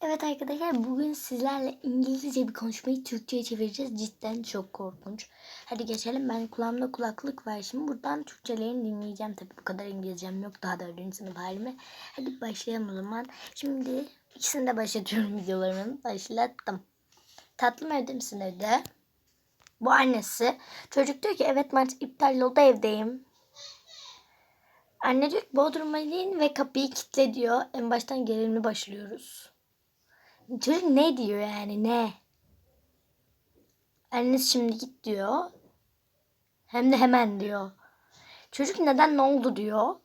Evet arkadaşlar bugün sizlerle İngilizce bir konuşmayı Türkçe'ye çevireceğiz. Cidden çok korkunç. Hadi geçelim. Ben kulağımda kulaklık var. Şimdi buradan Türkçelerini dinleyeceğim. Tabii bu kadar İngilizcem yok. Daha dördüncü sınıf halime. Hadi başlayalım o zaman. Şimdi ikisini de başlatıyorum videolarımı. Başlattım. Tatlım evde misin evde? Bu annesi. Çocuk diyor ki evet maç iptal oldu evdeyim. Anne diyor ki Bodrum'a ve kapıyı kilitle diyor. En baştan gerilimli başlıyoruz. Çocuk ne diyor yani ne? Annesi şimdi git diyor. Hem de hemen diyor. Çocuk neden ne oldu diyor.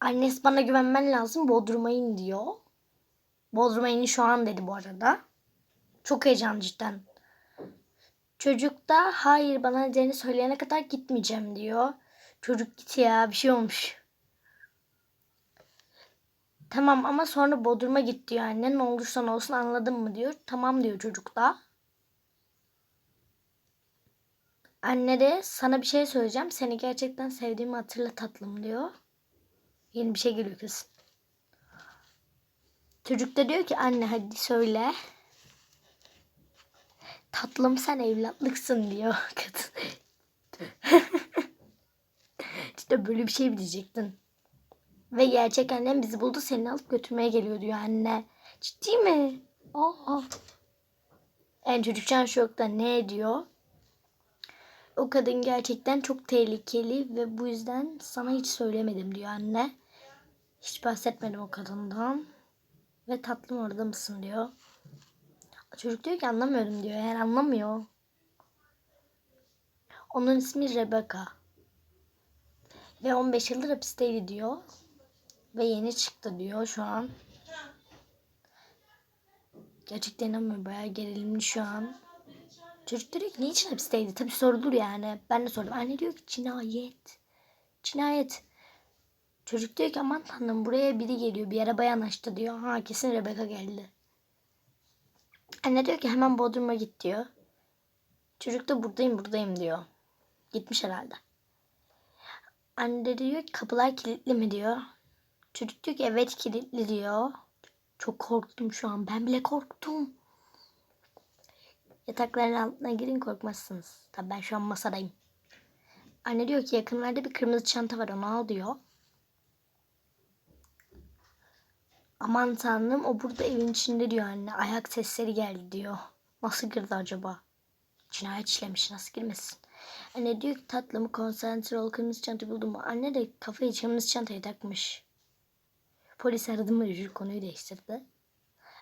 Annesi bana güvenmen lazım Bodrum'a in diyor. Bodrum'a in şu an dedi bu arada. Çok heyecan cidden. Çocuk da hayır bana nedeni söyleyene kadar gitmeyeceğim diyor. Çocuk git ya bir şey olmuş. Tamam ama sonra Bodrum'a git diyor anne. Ne olursan olsun anladın mı diyor. Tamam diyor çocuk da. Anne de sana bir şey söyleyeceğim. Seni gerçekten sevdiğimi hatırla tatlım diyor. Yeni bir şey geliyor kız. Çocuk da diyor ki anne hadi söyle. Tatlım sen evlatlıksın diyor kadın. işte böyle bir şey mi diyecektin? Ve gerçek annem bizi buldu seni alıp götürmeye geliyor diyor anne. Ciddi mi? Aa. En çocukcan şokta ne diyor? O kadın gerçekten çok tehlikeli ve bu yüzden sana hiç söylemedim diyor anne. Hiç bahsetmedim o kadından. Ve tatlım orada mısın diyor. Çocuk diyor ki anlamıyorum diyor. Yani anlamıyor. Onun ismi Rebecca. Ve 15 yıldır hapisteydi diyor. Ve yeni çıktı diyor şu an. Gerçekten inanmıyorum. Bayağı gerilimli şu an. Çocuk diyor ki niçin hapisteydi? Tabii sorulur yani. Ben de sordum. Anne diyor ki cinayet. Cinayet. Çocuk diyor ki aman tanrım buraya biri geliyor. Bir araba yanaştı diyor. Ha kesin Rebecca geldi. Anne diyor ki hemen Bodrum'a git diyor. Çocuk da buradayım buradayım diyor. Gitmiş herhalde. Anne de diyor ki kapılar kilitli mi diyor. Çocuk diyor ki evet kilitli diyor. Çok korktum şu an. Ben bile korktum. Yatakların altına girin korkmazsınız. Tabii ben şu an masadayım. Anne diyor ki yakınlarda bir kırmızı çanta var onu al diyor. Aman tanrım o burada evin içinde diyor anne. Ayak sesleri geldi diyor. Nasıl girdi acaba? Cinayet işlemiş nasıl girmesin? Anne diyor ki tatlımı konsantre ol kırmızı çantayı buldum? Anne de kafayı kırmızı çantayı takmış. Polis aradı mı çocuk konuyu değiştirdi.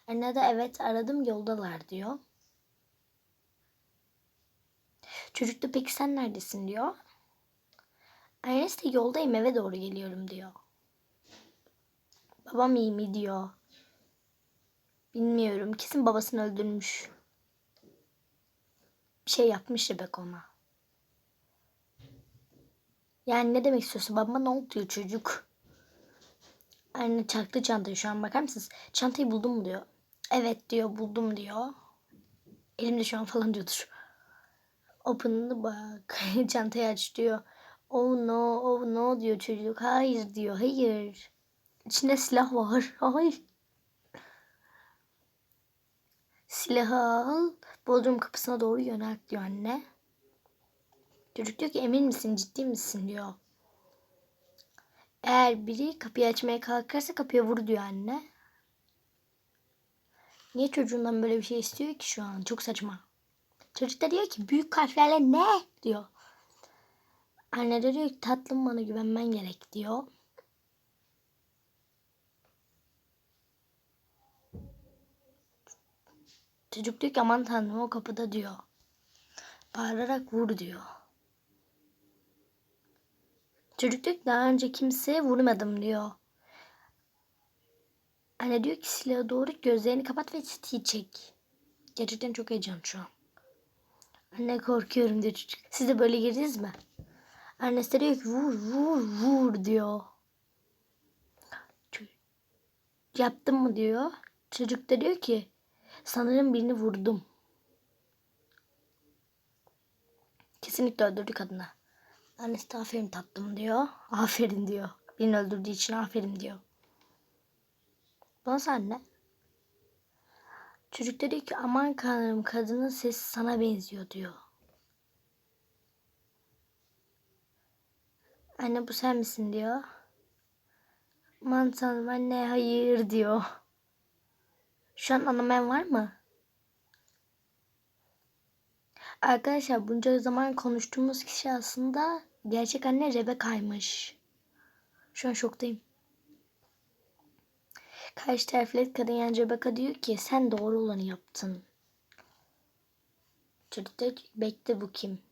Anne de evet aradım yoldalar diyor. Çocuk da peki sen neredesin diyor. Annesi de yoldayım eve doğru geliyorum diyor. Babam iyi mi diyor. Bilmiyorum. Kesin babasını öldürmüş. Bir şey yapmış Rebek ona. Yani ne demek istiyorsun? Babama ne oldu diyor çocuk. Anne çaktı çantayı şu an bakar mısınız? Çantayı buldum mu diyor. Evet diyor buldum diyor. Elimde şu an falan diyordur. Open'ını bak. Çantayı aç diyor. Oh no, oh no diyor çocuk. Hayır diyor, hayır. İçinde silah var. Hayır. Silahı al. Bodrum kapısına doğru yönelt diyor anne. Çocuk diyor ki emin misin ciddi misin diyor. Eğer biri kapıyı açmaya kalkarsa kapıya vur diyor anne. Niye çocuğundan böyle bir şey istiyor ki şu an? Çok saçma. Çocuk da diyor ki büyük harflerle ne diyor. Anne de diyor ki tatlım bana güvenmen gerek diyor. Çocuk diyor ki aman tanrım o kapıda diyor. Bağırarak vur diyor. Çocuk diyor ki daha önce kimseye vurmadım diyor. Anne diyor ki silahı doğru gözlerini kapat ve tetiği çek. Gerçekten çok heyecan şu an. Anne korkuyorum diyor çocuk. Siz de böyle girdiniz mi? Annesi diyor ki vur vur vur diyor. Yaptım mı diyor. Çocuk da diyor ki sanırım birini vurdum. Kesinlikle öldürdü kadını. Annesi de aferin tatlım diyor. Aferin diyor. Birini öldürdüğü için aferin diyor. Nasıl anne? Çocuk dedi ki aman kanırım kadının sesi sana benziyor diyor. Anne bu sen misin diyor. Aman tanrım anne hayır diyor. Şu an anlamayan var mı? Arkadaşlar bunca zaman konuştuğumuz kişi aslında gerçek anne Rebecca'ymış. Şu an şoktayım. Karşı taraflı kadın yani Rebecca diyor ki sen doğru olanı yaptın. Çocuk diyor bekle bu kim?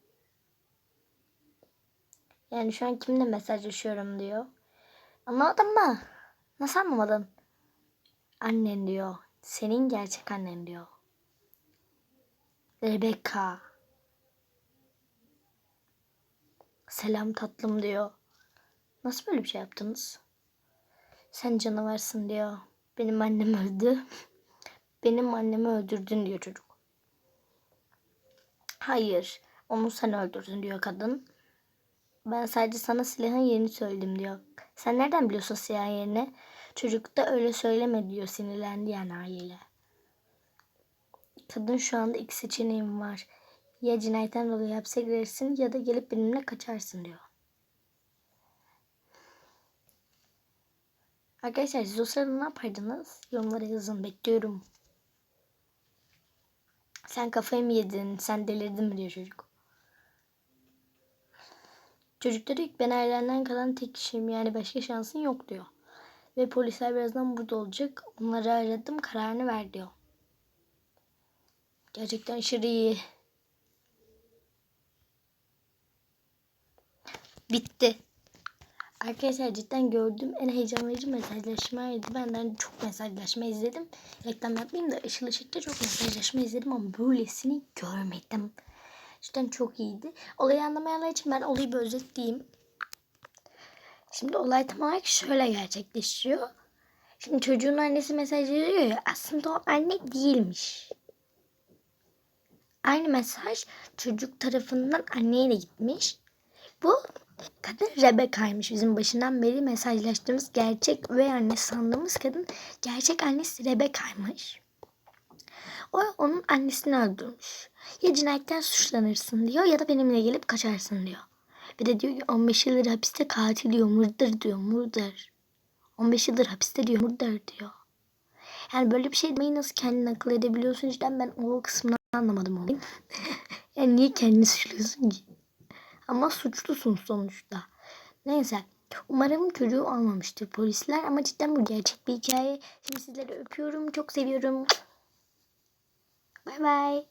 Yani şu an kimle mesajlaşıyorum diyor. Anlamadın mı? Nasıl anlamadın? Annen diyor. Senin gerçek annen diyor. Rebecca. Selam tatlım diyor. Nasıl böyle bir şey yaptınız? Sen canavarsın diyor. Benim annem öldü. Benim annemi öldürdün diyor çocuk. Hayır. Onu sen öldürdün diyor kadın. Ben sadece sana silahın yerini söyledim diyor. Sen nereden biliyorsun silahın yerini? Çocuk da öyle söyleme diyor sinirlendi yani haliyle. Kadın şu anda iki seçeneğim var. Ya cinayetten dolayı hapse girersin ya da gelip benimle kaçarsın diyor. Arkadaşlar siz o sırada ne yapardınız? Yorumlara yazın bekliyorum. Sen kafayı mı yedin? Sen delirdin mi diyor çocuk. Çocuk da ki ben ailenden kalan tek kişiyim yani başka şansın yok diyor. Ve polisler birazdan burada olacak. Onları aradım kararını ver diyor. Gerçekten aşırı iyi. Bitti. Arkadaşlar cidden gördüğüm en heyecan verici mesajlaşmaydı. Benden çok mesajlaşma izledim. Reklam yapmayayım da Işıl Işık'ta çok mesajlaşma izledim ama böylesini görmedim. Cidden çok iyiydi. Olayı anlamayanlar için ben olayı bir özetleyeyim. Şimdi olay tam olarak şöyle gerçekleşiyor. Şimdi çocuğun annesi mesaj veriyor ya aslında o anne değilmiş. Aynı mesaj çocuk tarafından anneye de gitmiş. Bu kadın Rebecca'ymış. Bizim başından beri mesajlaştığımız gerçek ve anne sandığımız kadın gerçek annesi Rebecca'ymış. O onun annesini öldürmüş. Ya cinayetten suçlanırsın diyor ya da benimle gelip kaçarsın diyor. Bir de diyor ki 15 yıldır hapiste katil diyor. Murder diyor. Murder. 15 yıldır hapiste diyor. Murder diyor. Yani böyle bir şey demeyi nasıl kendin akıl edebiliyorsun? Cidden ben o kısmını anlamadım olayım. yani niye kendini suçluyorsun ki? Ama suçlusun sonuçta. Neyse. Umarım çocuğu almamıştır polisler ama cidden bu gerçek bir hikaye. Şimdi sizleri öpüyorum. Çok seviyorum. Bay bay.